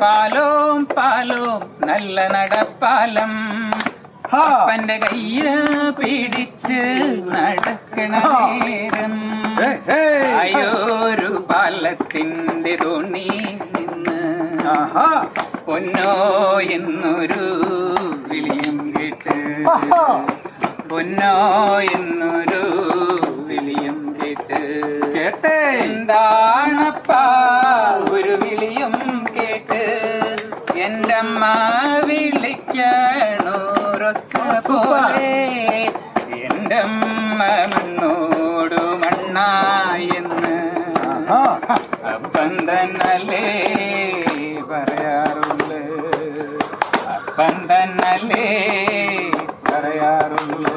പാലോം പാലോം നല്ല നടപ്പാലം. അപ്പന്റെ കയ്യ് പിടിച്ച് നടക്കണ നേരം അയ്യോരു പാലത്തിന്റെ തോണി നിന്ന് ആഹാ. പൊന്നോ എന്നൊരു വിളിയും കേട്ട്. പൊന്നോ എന്നൊരു വിളിയും കേട്ട് കേട്ടേ എന്താണപ്പാ അമ്മ വിളിക്കണൂറൊച്ച പോലെ എന്റെ അമ്മ മണ്ണോടു മണ്ണായെന്ന്. അപ്പം തന്നല്ലേ പറയാറുള്ളു അപ്പം തന്നല്ലേ പറയാറുള്ളു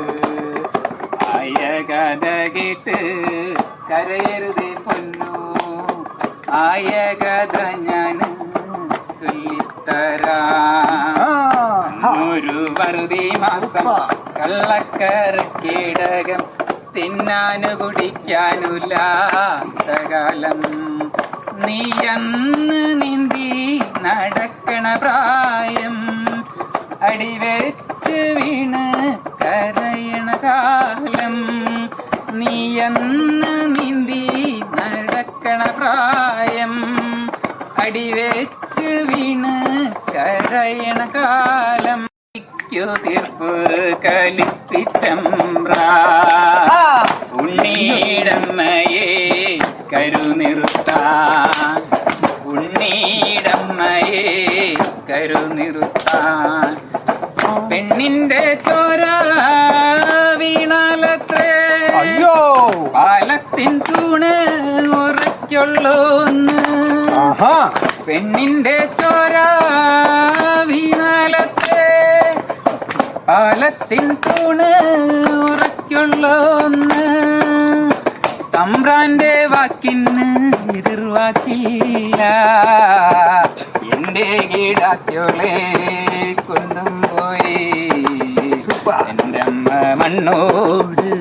ആയ കഥ കേട്ട് കരയരുതേ പൊന്നു. ആയ കഥ ഞാൻ ചൊല്ലിത്തരാം ഒരു വറുതി മാസം കള്ളക്കറക്കീടകം തിന്നാനു കുടിക്കാനുല്ല കാലം നീയന്ന് നീന്തി നടക്കണ പ്രായം അടിവെച്ച് വീണ് കരയണ കാലം. നീയന്ന് നീന്തി നടക്കണ പ്രായം അടിവെച്ച് വീണ് കരയണ കാലം തീർപ്പ് കലിപ്പിച്ചമ്പ്ര ഉണ്ണീടമ്മയെ കരുനിറുത്താൻ ഉണ്ണീടമ്മയെ കരുനിറുത്താൻ പെണ്ണിന്റെ ചോര വീണാലത്രേ. പാലത്തിൻ തൂണ് ഉറയ്ക്കുള്ളൂന്ന്. ആഹാ പെണ്ണിന്റെ ചോര വീണാലത്തെ പാലത്തിൻ തൂണ് ഉറയ്ക്കുള്ളൂന്ന്. തമ്പ്രാന്റെ വാക്കിന് എതിർവാക്കില്ല. എന്റെ കീടാക്യോളെ കൊണ്ടും പോയി. എന്റെ അമ്മ മണ്ണോട്